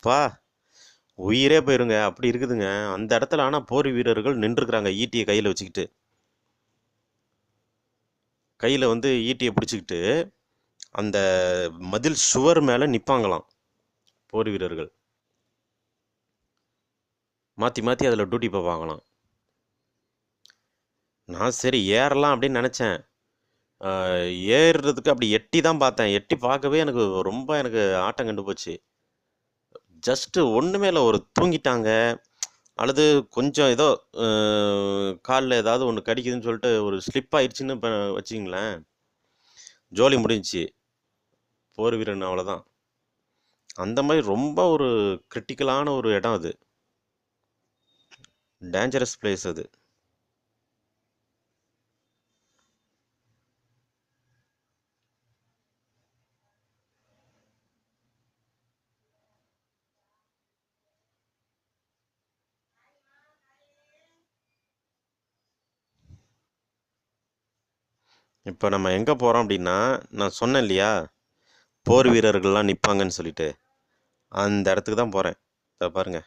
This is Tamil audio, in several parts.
அப்பா உயிரே போயிருங்க. அப்படி இருக்குதுங்க. அந்த இடத்துல ஆனால் போர் வீரர்கள் நின்றுருக்குறாங்க ஈட்டியை கையில் வச்சுக்கிட்டு. கையில் வந்து ஈட்டியை பிடிச்சிக்கிட்டு அந்த மதில் சுவர் மேலே நிற்பாங்களாம் போர் வீரர்கள். மாற்றி மாற்றி அதில் டியூட்டி பார்ப்பாங்களாம் நான் சரி ஏறலாம் அப்படின்னு நினச்சேன். ஏறுறதுக்கு அப்படி எட்டி தான் பார்த்தேன். எட்டி பார்க்கவே எனக்கு ரொம்ப எனக்கு ஆட்டம் கண்டு போச்சு. ஜஸ்ட்டு ஒன்றுமே இல்லை ஒரு தூங்கிட்டாங்க. அல்லது கொஞ்சம் ஏதோ காலில் ஏதாவது ஒன்று கடிக்குதுன்னு சொல்லிட்டு ஒரு ஸ்லிப் ஆயிடுச்சுன்னு இப்போ வச்சிங்களேன் ஜோலி முடிஞ்சிச்சு. போர் வீரன் அவ்வளோதான் அந்த மாதிரி ரொம்ப ஒரு கிரிட்டிக்கலான ஒரு இடம் அது. டேஞ்சரஸ் பிளேஸ் அது. இப்போ நம்ம எங்கே போகிறோம் அப்படின்னா நான் சொன்னேன் இல்லையா? போர் வீரர்கள்லாம் நிற்பாங்கன்னு சொல்லிட்டு. அந்த இடத்துக்கு தான் போகிறேன் இதை பாருங்கள்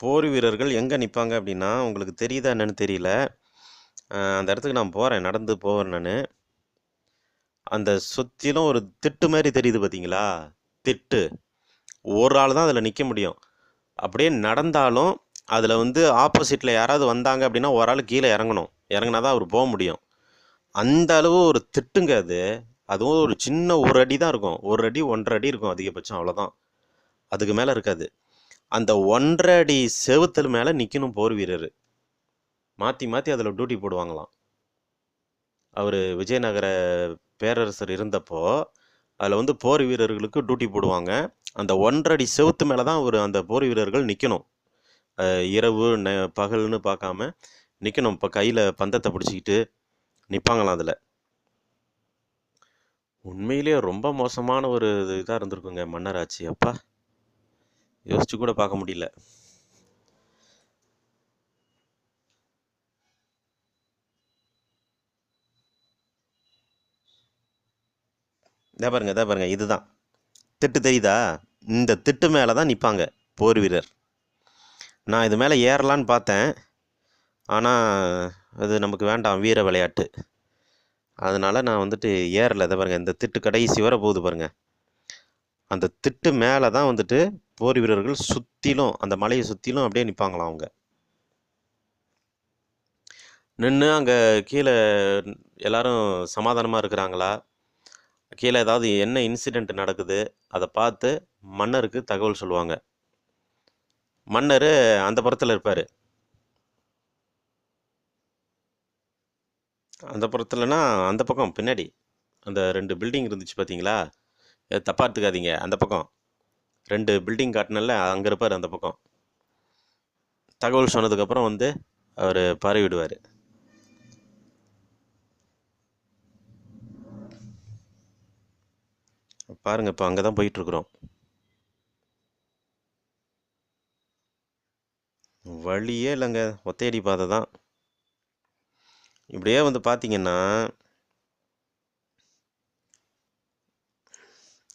போர் வீரர்கள் எங்கே நிற்பாங்க அப்படின்னா உங்களுக்கு தெரியுதா என்னன்னு தெரியல. அந்த இடத்துக்கு நான் போகிறேன் நடந்து போகிறேன் நான். அந்த சுற்றிலும் ஒரு திட்டு மாதிரி தெரியுது பார்த்தீங்களா திட்டு. ஒரு ஆள் தான் அதில் நிற்க முடியும். அப்படியே நடந்தாலும் அதில் வந்து ஆப்போசிட்டில் யாராவது வந்தாங்க அப்படின்னா ஒரு ஆள் கீழே இறங்கணும். இறங்குனா தான் அவர் போக முடியும். அந்த அளவு ஒரு திட்டுங்க அது. அதுவும் ஒரு சின்ன ஒரு அடி தான் இருக்கும். ஒரு அடி ஒன்றரை அடி இருக்கும் அதிகபட்சம் அவ்வளோதான் அதுக்கு மேலே இருக்காது. அந்த ஒன்றரை அடி செவுத்தல் மேலே நிற்கணும் போர் வீரர். மாற்றி மாற்றி அதில் டியூட்டி போடுவாங்களாம். அவர் விஜயநகர பேரரசர் இருந்தப்போ அதில் வந்து போர் வீரர்களுக்கு டியூட்டி போடுவாங்க. அந்த ஒன்றடி செவுத்து மேலே தான் ஒரு அந்த போர் வீரர்கள் நிற்கணும் இரவு ந பகல்னு பார்க்காம நிற்கணும் இப்போ கையில் பந்தத்தை பிடிச்சிக்கிட்டு நிற்பாங்களாம் அதில். உண்மையிலேயே ரொம்ப மோசமான ஒரு இதாக இருந்திருக்குங்க மன்னராட்சி. அப்பா யோசிச்சு கூட பார்க்க முடியல. இதா பாருங்க இதை பாருங்க இதுதான். திட்டு தெரியுதா? இந்த திட்டு மேலே தான் நிற்பாங்க போர் வீரர். நான் இது மேலே ஏறலான்னு பார்த்தேன். ஆனால் அது நமக்கு வேண்டாம் வீர விளையாட்டு. அதனால் நான் வந்துட்டு ஏறலை. இதை பாருங்கள் இந்த திட்டு கடைசி வர போகுது பாருங்கள் அந்த திட்டு மேலே தான் வந்துட்டு போர் வீரர்கள் சுற்றிலும் அந்த மலையை சுற்றிலும் அப்படியே நிற்பாங்களாம் அவங்க. நின்று அங்கே கீழே எல்லாரும் சமாதானமாக இருக்கிறாங்களா? கீழே ஏதாவது என்ன இன்சிடெண்ட் நடக்குது அதை பார்த்து மன்னருக்கு தகவல் சொல்லுவாங்க. மன்னர் அந்த புறத்தில் இருப்பார். அந்த புறத்துலனா அந்த பக்கம் பின்னாடி அந்த ரெண்டு பில்டிங் இருந்துச்சு பார்த்தீங்களா தப்பாக எடுத்துக்காதீங்க அந்த பக்கம். ரெண்டு பில்டிங் காட்டினல அங்கே இருப்பார் அந்த பக்கம். தகவல் சொன்னதுக்கப்புறம் வந்து அவர் பரவிடுவார். பாருங்க இப்போ அங்கே தான் போயிட்டுருக்குறோம். வழியே இல்லைங்க ஒத்தையடி பாதை தான். இப்படியே வந்து பார்த்தீங்கன்னா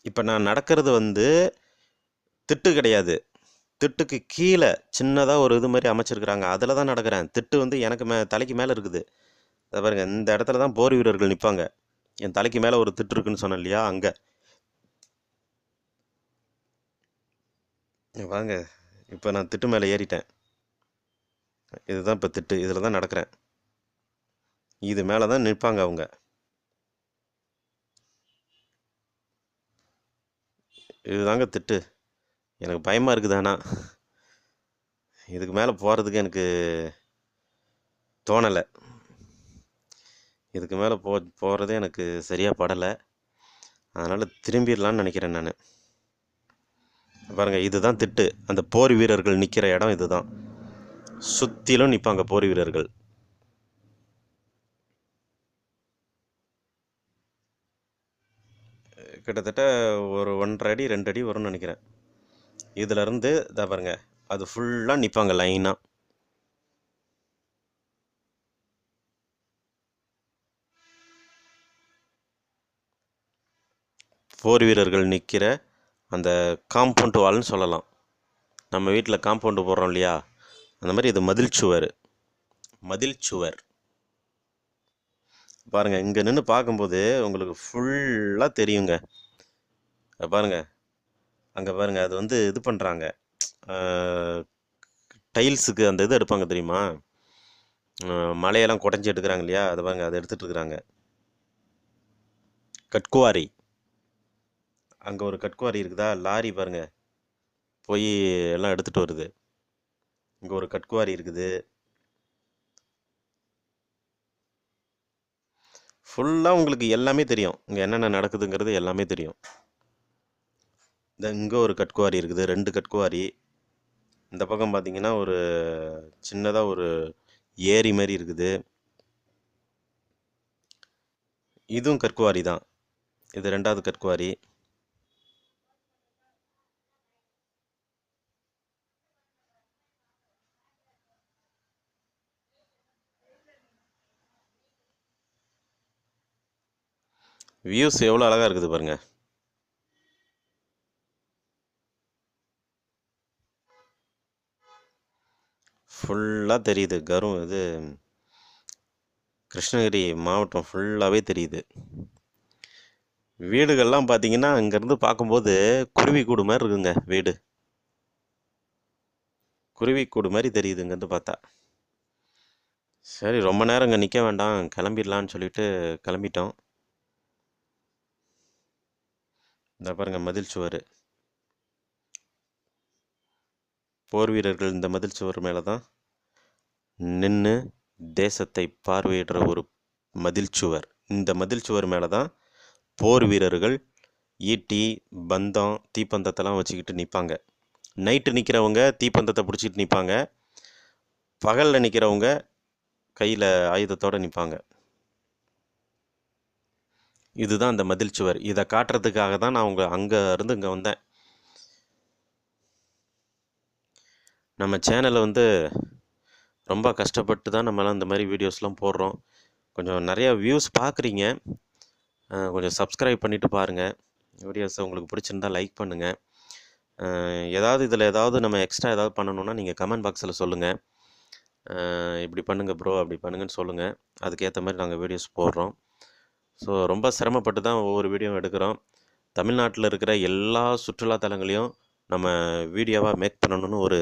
இப்போ நான் நடக்கிறது வந்து திட்டு கிடையாது. திட்டுக்கு கீழே சின்னதாக ஒரு இது மாதிரி அமைச்சிருக்கிறாங்க. அதில் தான் நடக்கிறேன். திட்டு வந்து எனக்கு மே தலைக்கு மேலே இருக்குது. அதை இந்த இடத்துல தான் போர் வீரர்கள் நிற்பாங்க என் தலைக்கு மேலே ஒரு திட்டு இருக்குன்னு சொன்னேன் இல்லையா அங்கே. வாங்க இப்போ நான் திட்டு மேலே ஏறிட்டேன். இதுதான் இப்போ திட்டு. இதில் தான் நடக்கிறேன். இது மேலே தான் நிற்பாங்க அவங்க. இதுதாங்க திட்டு. எனக்கு பயமாக இருக்குது ஆனால் இதுக்கு மேலே போகிறதுக்கு எனக்கு தோணலை. இதுக்கு மேலே போ போகிறதே எனக்கு சரியாக படலை. அதனால் திரும்பிடலான்னு நினைக்கிறேன் நான். பாருங்கள் இதுதான் திட்டு. அந்த போர் வீரர்கள் நிற்கிற இடம் இதுதான். சுற்றிலும் நிற்பாங்க போர் வீரர்கள். கிட்டத்தட்ட ஒரு ஒன்றரை அடி ரெண்டு அடி வரும்னு நினைக்கிறேன். இதிலருந்து இதை பாருங்க அது ஃபுல்லாக நிற்பாங்க லைனாக போர் வீரர்கள் நிற்கிற அந்த காம்பவுண்ட் வால்னு சொல்லலாம். நம்ம வீட்டில் காம்பவுண்டு போடுறோம் இல்லையா? அந்த மாதிரி இது மதில் சுவர். மதில் சுவர். பாருங்கள் இங்கே நின்று பார்க்கும்போது உங்களுக்கு ஃபுல்லாக தெரியுங்க. பாருங்கள் அங்கே பாருங்கள் அது வந்து இது பண்ணுறாங்க டைல்ஸுக்கு அந்த இது எடுப்பாங்க தெரியுமா? மலையெல்லாம் குடஞ்சி எடுக்கிறாங்க இல்லையா? அதை பாருங்கள் அதை எடுத்துகிட்டு இருக்கிறாங்க கட்குவாரி. அங்கே ஒரு கட்குவாரி இருக்குதா? லாரி பாருங்கள் போய் எல்லாம் எடுத்துகிட்டு வருது. இங்கே ஒரு கட்குவாரி இருக்குது. ஃபுல்லாக உங்களுக்கு எல்லாமே தெரியும். இங்கே என்னென்ன நடக்குதுங்கிறது எல்லாமே தெரியும். இந்த இங்கே ஒரு கட்குவாரி இருக்குது. ரெண்டு கட்குவாரி. இந்த பக்கம் பார்த்திங்கன்னா ஒரு சின்னதாக ஒரு ஏரி மாதிரி இருக்குது. இதுவும் கற்குவாரி தான். இது ரெண்டாவது கற்குவாரி வியூஸ் எவ்வளோ அழகாக இருக்குது பாருங்க. ஃபுல்லாக தெரியுது. கரும் இது கிருஷ்ணகிரி மாவட்டம் ஃபுல்லாகவே தெரியுது. வீடுகள்லாம் பார்த்தீங்கன்னா அங்கேருந்து பார்க்கும்போது குருவி கூடு மாதிரி இருக்குங்க வீடு. குருவி கூடு மாதிரி தெரியுது இங்கேருந்து பார்த்தா. சரி ரொம்ப நேரம் இங்கே நிற்க வேண்டாம். கிளம்பிடலான்னு சொல்லிட்டு கிளம்பிட்டோம். இந்த பாருங்கள் மதில் சுவர். போர் வீரர்கள் இந்த மதில் சுவர் மேலே தான் நின்று தேசத்தை பார்வையிடுற ஒரு மதில் சுவர். இந்த மதில் சுவர் மேலே தான் போர் வீரர்கள் ஈட்டி பந்தம் தீப்பந்தத்தெல்லாம் வச்சுக்கிட்டு நிற்பாங்க நைட்டு நிற்கிறவங்க தீப்பந்தத்தை பிடிச்சிட்டு நிற்பாங்க பகலில் நிற்கிறவங்க கையில் ஆயுதத்தோடு நிற்பாங்க இதுதான் அந்த மதில் சுவர். இதை காட்டுறதுக்காக தான் நான் உங்கள் அங்கே இருந்து இங்கே வந்தேன். நம்ம சேனலை வந்து ரொம்ப கஷ்டப்பட்டு தான் நம்மலாம் இந்த மாதிரி வீடியோஸ்லாம் போடுறோம். கொஞ்சம் நிறையா வியூஸ் பார்க்குறீங்க. கொஞ்சம் சப்ஸ்கிரைப் பண்ணிவிட்டு பாருங்கள் வீடியோஸை உங்களுக்கு பிடிச்சிருந்தா லைக் பண்ணுங்கள் ஏதாவது இதில் ஏதாவது நம்ம எக்ஸ்ட்ரா ஏதாவது பண்ணணுன்னா நீங்கள் கமெண்ட் பாக்ஸில் சொல்லுங்கள் இப்படி பண்ணுங்கள் ப்ரோ அப்படி பண்ணுங்கன்னு சொல்லுங்கள் அதுக்கேற்ற மாதிரி நாங்கள் வீடியோஸ் போடுறோம். ஸோ ரொம்ப சிரமப்பட்டு தான் ஒவ்வொரு வீடியோவும் எடுக்கிறோம். தமிழ்நாட்டில் இருக்கிற எல்லா சுற்றுலா தலங்களையும் நம்ம வீடியோவாக மேக் பண்ணணும்னு ஒரு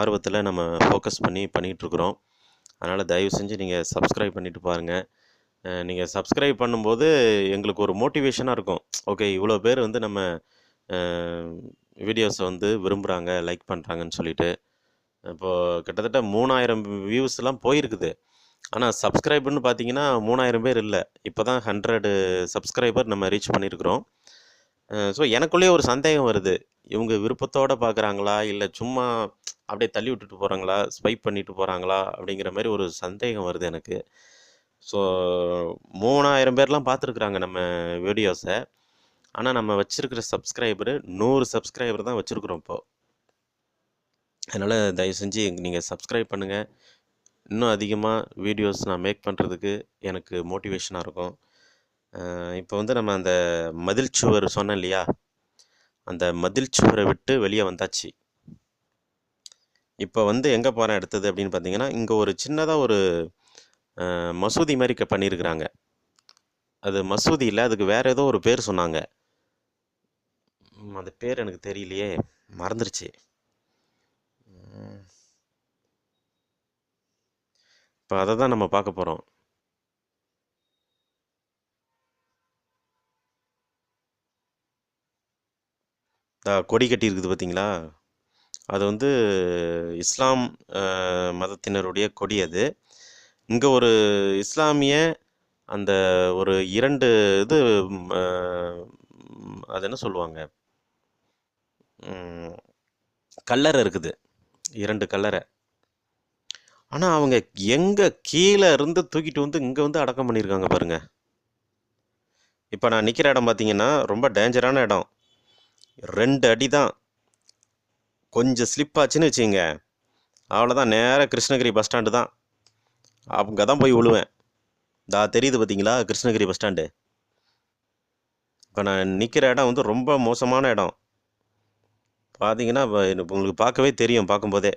ஆர்வத்தில் நம்ம ஃபோக்கஸ் பண்ணி பண்ணிகிட்ருக்குறோம் அதனால் தயவு செஞ்சு நீங்கள் சப்ஸ்கிரைப் பண்ணிவிட்டு பாருங்கள் நீங்கள் சப்ஸ்கிரைப் பண்ணும்போது எங்களுக்கு ஒரு மோட்டிவேஷனாக இருக்கும். ஓகே இவ்வளோ பேர் வந்து நம்ம வீடியோஸை வந்து விரும்புகிறாங்க லைக் பண்ணுறாங்கன்னு சொல்லிட்டு. இப்போது கிட்டத்தட்ட மூணாயிரம் வியூஸ்லாம் போயிருக்குது. ஆனால் சப்ஸ்கிரைபர்னு பார்த்தீங்கன்னா மூணாயிரம் பேர் இல்லை. இப்போ தான் ஹண்ட்ரடு சப்ஸ்கிரைபர் நம்ம ரீச் பண்ணியிருக்கிறோம் ஸோ எனக்குள்ளேயே ஒரு சந்தேகம் வருது. இவங்க விருப்பத்தோடு பார்க்குறாங்களா இல்லை சும்மா அப்படியே தள்ளி விட்டுட்டு போகிறாங்களா ஸ்வைப் பண்ணிட்டு போகிறாங்களா அப்படிங்கிற மாதிரி ஒரு சந்தேகம் வருது எனக்கு. ஸோ மூணாயிரம் பேர்லாம் பார்த்துருக்குறாங்க நம்ம வீடியோஸை ஆனால் நம்ம வச்சுருக்கிற சப்ஸ்கிரைபரு நூறு சப்ஸ்கிரைபர் தான் வச்சுருக்குறோம் இப்போது அதனால் தயவு செஞ்சு நீங்கள் சப்ஸ்கிரைப் பண்ணுங்கள் இன்னும் அதிகமாக வீடியோஸ் நான் மேக் பண்ணுறதுக்கு எனக்கு மோட்டிவேஷனாக இருக்கும். இப்போ வந்து நம்ம அந்த மதில் சுவர் சொன்னேன் இல்லையா? அந்த மதில் சுவரை விட்டு வெளியே வந்தாச்சு. இப்போ வந்து எங்கே போகிறேன் அடுத்தது அப்படின்னு பார்த்தீங்கன்னா இங்கே ஒரு சின்னதாக ஒரு மசூதி மாதிரி க- பண்ணியிருக்கிறாங்க அது மசூதி இல்லை அதுக்கு வேறு ஏதோ ஒரு பேர் சொன்னாங்க. அந்த அது பேர் எனக்கு தெரியலையே. மறந்துருச்சு. இப்போ அதை தான் நம்ம பார்க்க போகிறோம் கொடி கட்டி இருக்குது பார்த்தீங்களா அது வந்து இஸ்லாம் மதத்தினருடைய கொடி அது. இங்கே ஒரு இஸ்லாமிய அந்த ஒரு இரண்டு இது அது என்ன சொல்லுவாங்க? கல்லறை இருக்குது. இரண்டு கல்லறை. ஆனால் அவங்க எங்கே கீழே இருந்து தூக்கிட்டு வந்து இங்கே வந்து அடக்கம் பண்ணியிருக்காங்க பாருங்கள் இப்போ நான் நிற்கிற இடம் பார்த்தீங்கன்னா ரொம்ப டேஞ்சரான இடம். ரெண்டு அடி தான். கொஞ்சம் ஸ்லிப் ஆச்சுன்னு வச்சுங்க அவ்வளோதான் நேராக கிருஷ்ணகிரி பஸ் ஸ்டாண்டு தான். அங்கே தான் போய் விழுவேன் தா தெரியுது பார்த்தீங்களா கிருஷ்ணகிரி பஸ் ஸ்டாண்டு இப்போ நான் நிற்கிற இடம் வந்து ரொம்ப மோசமான இடம். பார்த்தீங்கன்னா உங்களுக்கு பார்க்கவே தெரியும் பார்க்கும்போதே.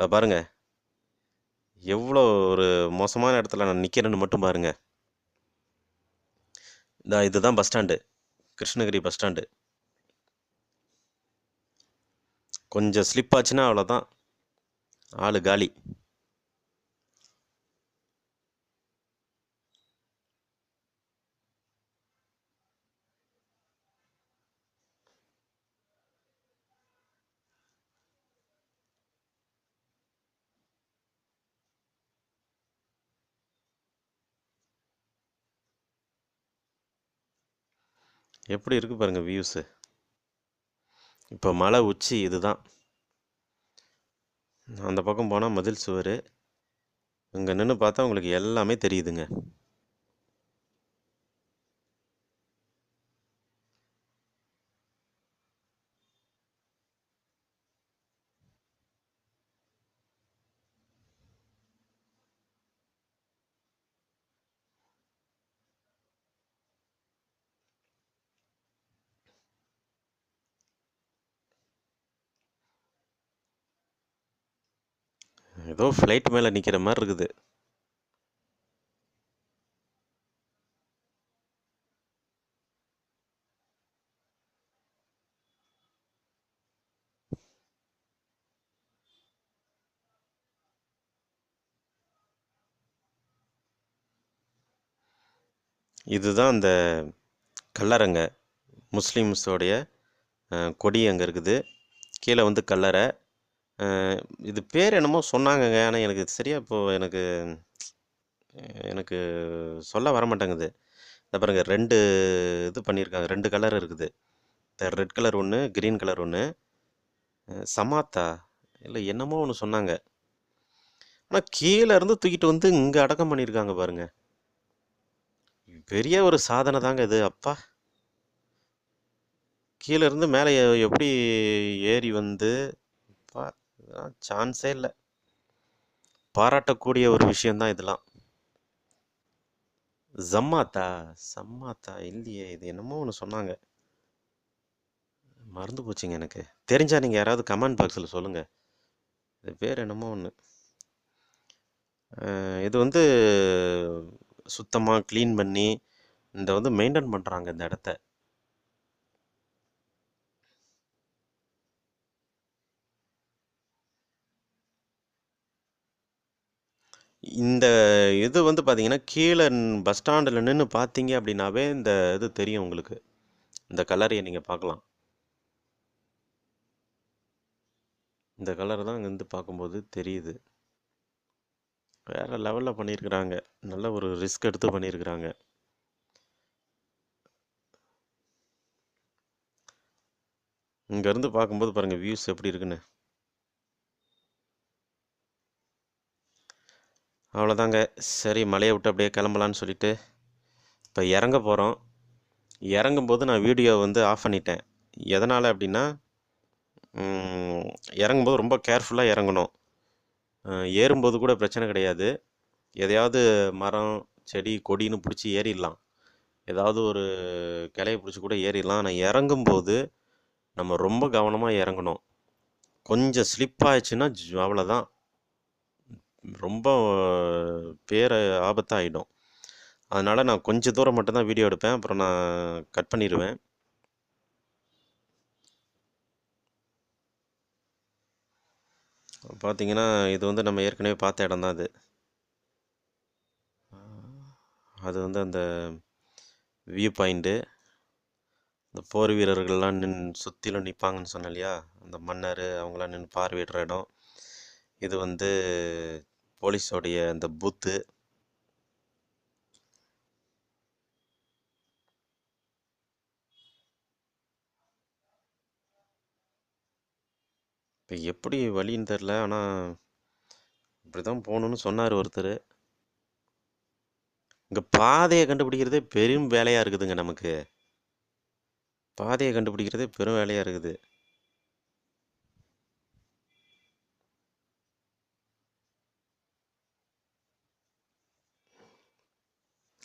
அதை பாருங்கள் எவ்வளோ ஒரு மோசமான இடத்துல நான் நிற்கிறேன்னு மட்டும் பாருங்கள் இந்த இதுதான் bus stand Krishnagiri bus stand கொஞ்சம் ஸ்லிப் ஆச்சுன்னா அவ்வளோதான் ஆள் காலி. எப்படி இருக்குது பாருங்கள் வியூஸு இப்போ மலை உச்சி இதுதான். அந்த பக்கம் போனால் மதில் சுவர். இங்கே நின்று பார்த்தா உங்களுக்கு எல்லாமே தெரியுதுங்க. ஏதோ ஃப்ளைட் மேலே நிற்கிற மாதிரி இருக்குது. இதுதான் அந்த கல்லறைங்க. முஸ்லீம்ஸோடைய கொடி அங்கே இருக்குது. கீழே வந்து கல்லறை இது பேர் என்னமோ சொன்னாங்கங்க. ஆனால் எனக்கு சரியாக இப்போது எனக்கு எனக்கு சொல்ல வர மாட்டேங்குது இந்த பாருங்க ரெண்டு இது பண்ணியிருக்காங்க. ரெண்டு கலர் இருக்குது. ரெட் கலர் ஒன்று கிரீன் கலர் ஒன்று சமாத்தா? இல்லை என்னமோ ஒன்று சொன்னாங்க. ஆனால் கீழே இருந்து தூக்கிட்டு வந்து இங்கே அடக்கம் பண்ணியிருக்காங்க பாருங்க. பெரிய ஒரு சாதனை தாங்க இது. அப்பா! கீழே இருந்து மேலே எப்படி ஏறி வந்து சான்ஸே இல்லை. பாராட்டக்கூடிய ஒரு விஷயந்தான் இதெல்லாம். ஜம்மாத்தா? சம்மாத்தா? இல்லையே இது என்னமோ ஒன்று சொன்னாங்க. மறந்து போச்சுங்க எனக்கு. தெரிஞ்சா நீங்கள் யாராவது கமெண்ட் பாக்ஸில் சொல்லுங்கள் இது பேர் என்னமோ ஒன்று இது வந்து சுத்தமாக க்ளீன் பண்ணி இந்த வந்து மெயின்டைன் பண்ணுறாங்க இந்த இடத்த. இந்த இது வந்து பார்த்தீங்கன்னா கீழே பஸ் ஸ்டாண்டில் நின்று பார்த்தீங்க அப்படின்னாவே இந்த இது தெரியும் உங்களுக்கு. இந்த கலரையை நீங்கள் பார்க்கலாம். இந்த கலர் தான் அங்கேருந்து பார்க்கும்போது தெரியுது. வேறு லெவலில் பண்ணியிருக்கிறாங்க. நல்ல ஒரு ரிஸ்க் எடுத்து பண்ணியிருக்கிறாங்க. இங்கேருந்து பார்க்கும்போது பாருங்கள் வியூஸ் எப்படி இருக்குன்னு. அவ்வளோதாங்க. சரி மலையை விட்டு அப்படியே கிளம்பலான்னு சொல்லிட்டு இப்போ இறங்க போகிறோம். இறங்கும்போது நான் வீடியோ வந்து ஆஃப் பண்ணிட்டேன். எதனால் அப்படின்னா இறங்கும்போது ரொம்ப கேர்ஃபுல்லாக இறங்கணும். ஏறும்போது கூட பிரச்சனை கிடையாது. எதையாவது மரம் செடி கொடின்னு பிடிச்சி ஏறிடலாம். ஏதாவது ஒரு கிளையை பிடிச்சி கூட ஏறிடலாம். ஆனால் இறங்கும்போது நம்ம ரொம்ப கவனமாக இறங்கணும். கொஞ்சம் ஸ்லிப் ஆயிடுச்சுன்னா அவ்வளோதான். ரொம்ப பேர ஆபத்தாகிடும் அதனால் நான் கொஞ்சம் தூரம் மட்டும்தான் வீடியோ எடுப்பேன். அப்புறம் நான் கட் பண்ணிடுவேன் பார்த்தீங்கன்னா இது வந்து நம்ம ஏற்கனவே பார்த்த இடம் தான் அது. அது வந்து அந்த வியூ பாயிண்ட்டு. இந்த போர் வீரர்கள்லாம் நின் சுற்றிலும் நிற்பாங்கன்னு சொன்னேன் இல்லையா? அந்த மன்னர் அவங்களாம் நின்று பார்வையிடுற இடம். இது வந்து போலீஸோடைய அந்த பூத்து. இப்போ எப்படி வழின்னு தெரில ஆனால் இப்படி தான் போகணுன்னு சொன்னார் ஒருத்தர். இங்கே பாதையை கண்டுபிடிக்கிறதே பெரும் வேலையாக இருக்குதுங்க நமக்கு. பாதையை கண்டுபிடிக்கிறதே பெரும் வேலையாக இருக்குது.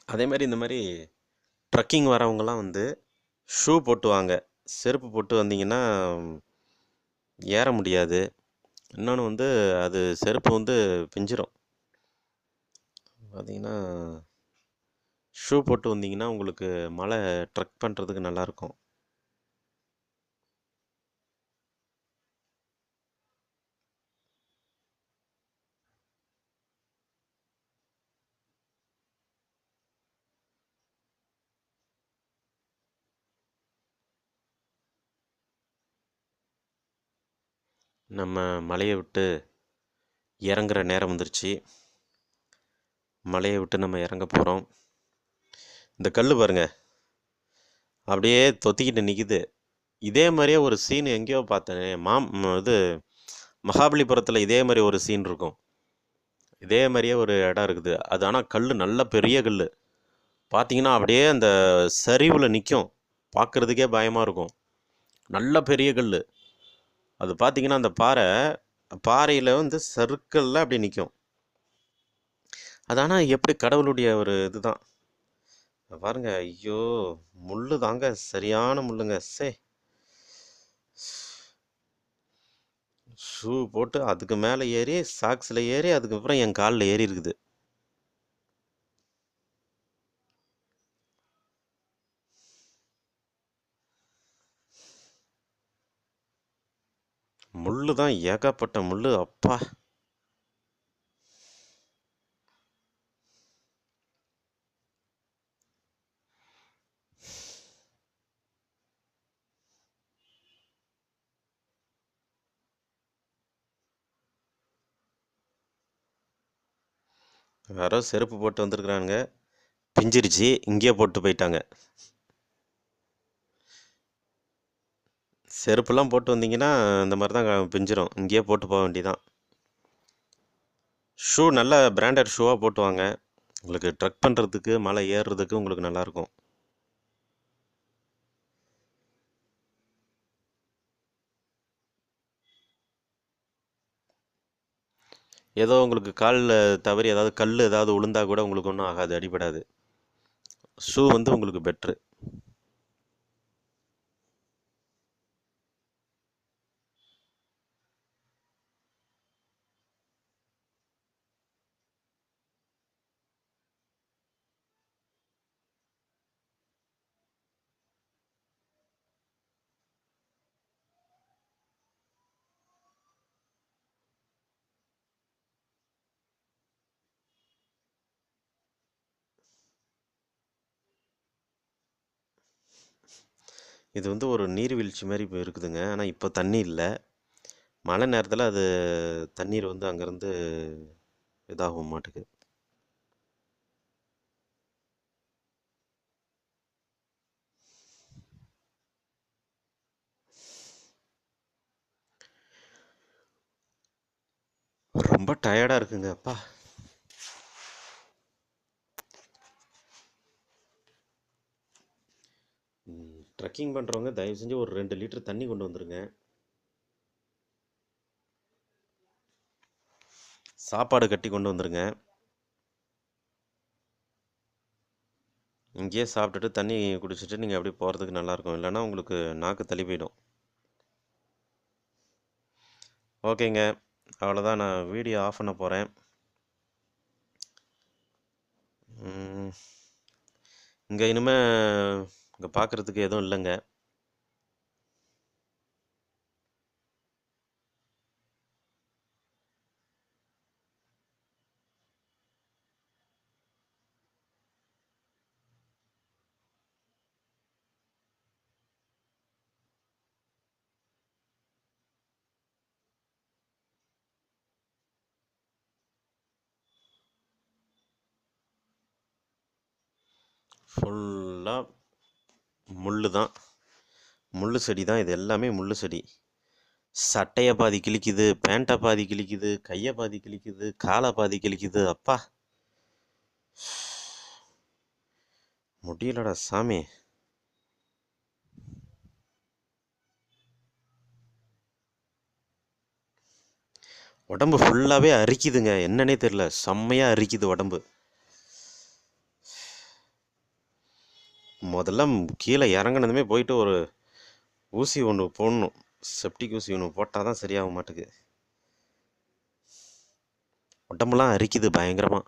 அதே மாதிரி இந்த மாதிரி ட்ரக்கிங் வரவங்கலாம் வந்து ஷூ போட்டு வாங்க செருப்பு போட்டு வந்தீங்கன்னா ஏற முடியாது. இன்னொன்று வந்து அது செருப்பு வந்து பிஞ்சிரும். பார்த்தீங்கன்னா ஷூ போட்டு வந்தீங்கன்னா உங்களுக்கு மலை ட்ரக் பண்ணுறதுக்கு நல்லாயிருக்கும் நம்ம மலையை விட்டு இறங்குற நேரம் வந்துருச்சு. மலையை விட்டு நம்ம இறங்க போகிறோம் இந்த கல் பாருங்க. அப்படியே தொத்திக்கிட்டு நிற்கிது இதே மாதிரியே ஒரு சீன் எங்கேயோ பார்த்தேன். மாம் இது மகாபலிபுரத்தில் இதே மாதிரி ஒரு சீன் இருக்கும். இதே மாதிரியே ஒரு இடம் இருக்குது. அது ஆனால் கல் நல்ல பெரிய கல் பார்த்தீங்கன்னா அப்படியே அந்த சரிவில் நிற்கும் பார்க்குறதுக்கே பயமாக இருக்கும். நல்ல பெரிய கல் அது பார்த்தீங்கன்னா அந்த பாறை பாறையில் வந்து சர்க்கிளில் அப்படி நிற்கும் அது ஆனால் எப்படி கடவுளுடைய ஒரு இதுதான். பாருங்க ஐயோ முள்ளு தாங்க சரியான முள்ளுங்க. சே. ஷூ போட்டு அதுக்கு மேலே ஏறி சாக்ஸில் ஏறி அதுக்கப்புறம் என் காலில் ஏறி இருக்குது. முள்ளு தான் ஏகப்பட்ட முள்ளு. அப்பா. யாரோ செருப்பு போட்டு வந்திருக்கிறானுங்க. பிஞ்சிருச்சு. இங்கேயே போட்டு போயிட்டாங்க. செருப்புலாம் போட்டு வந்தீங்கன்னா இந்த மாதிரி தான் பிஞ்சிரும். இங்கேயே போட்டு போக வேண்டியதான் ஷூ நல்ல பிராண்டட் ஷூவாக போட்டு வாங்க. உங்களுக்கு ட்ரக் பண்ணுறதுக்கு மலை ஏறுறதுக்கு உங்களுக்கு நல்லாயிருக்கும். ஏதோ உங்களுக்கு காலில் தவறி ஏதாவது கல் ஏதாவது உளுந்தால் கூட உங்களுக்கு ஒன்றும் ஆகாது அடிபடாது. ஷூ வந்து உங்களுக்கு பெட்ரு இது வந்து ஒரு நீர்வீழ்ச்சி மாதிரி இப்போ இருக்குதுங்க. ஆனால் இப்போ தண்ணி இல்லை. மழை நேரத்தில் அது தண்ணீர் வந்து அங்கேருந்து இதாகும் மாட்டுக்கு. ரொம்ப டயர்டாக இருக்குங்க அப்பா. ட்ரெக்கிங் பண்ணுறவங்க தயவு செஞ்சு ஒரு ரெண்டு லிட்டர் தண்ணி கொண்டு வந்துருங்க. சாப்பாடு கட்டி கொண்டு வந்துடுங்க இங்கேயே சாப்பிட்டுட்டு தண்ணி குடிச்சிட்டு நீங்கள் அப்படியே போகிறதுக்கு நல்லாயிருக்கும் இல்லைன்னா உங்களுக்கு நாக்கு தள்ளி போயிடும். ஓகேங்க. அவ்வளோதான் நான் வீடியோ ஆஃப் பண்ண போகிறேன் இங்கே இனிமேல் இங்கே பார்க்குறதுக்கு எதுவும் இல்லைங்க ஃபுல்லாக முள்ளு தான் முள்ளு செடி தான். இது எல்லாமே முள்ளு செடி சட்டையை பாதி கிழிக்குது பேண்ட்டை பாதி கிழிக்குது கையை பாதி கிழிக்குது காலை பாதி கிழிக்குது. அப்பா. முடியலடா சாமி. உடம்பு ஃபுல்லாகவே அரிக்குதுங்க. என்னன்னே தெரில செம்மையாக அரிக்குது உடம்பு. முதல்ல கீழே இறங்குனதுமே போயிட்டு ஒரு ஊசி ஒன்று போடணும். செப்டிக் ஊசி ஒன்று போட்டால் தான் சரியாக மாட்டேங்குது. உடம்புலாம் அரிக்குது பயங்கரமாக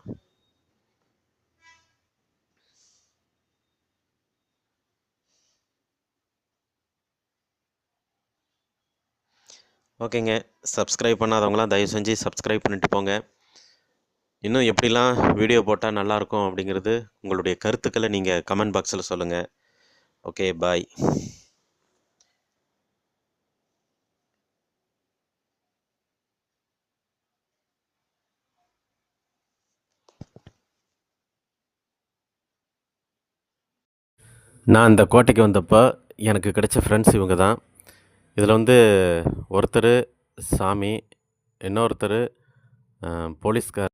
ஓகேங்க. சப்ஸ்கிரைப் பண்ணாதவங்களாம் தயவு செஞ்சு சப்ஸ்கிரைப் பண்ணிட்டு போங்க. இன்னும் எப்படிலாம் வீடியோ போட்டால் நல்லாயிருக்கும் அப்படிங்கிறது உங்களுடைய கருத்துக்களை நீங்கள் கமெண்ட் பாக்ஸில் சொல்லுங்கள் ஓகே பாய் நான் இந்த கோட்டைக்கு வந்தப்போ எனக்கு கிடைச்ச ஃப்ரெண்ட்ஸ் இவங்க தான் இதில் வந்து ஒருத்தர் சாமி இன்னொருத்தர் போலீஸ்கார்.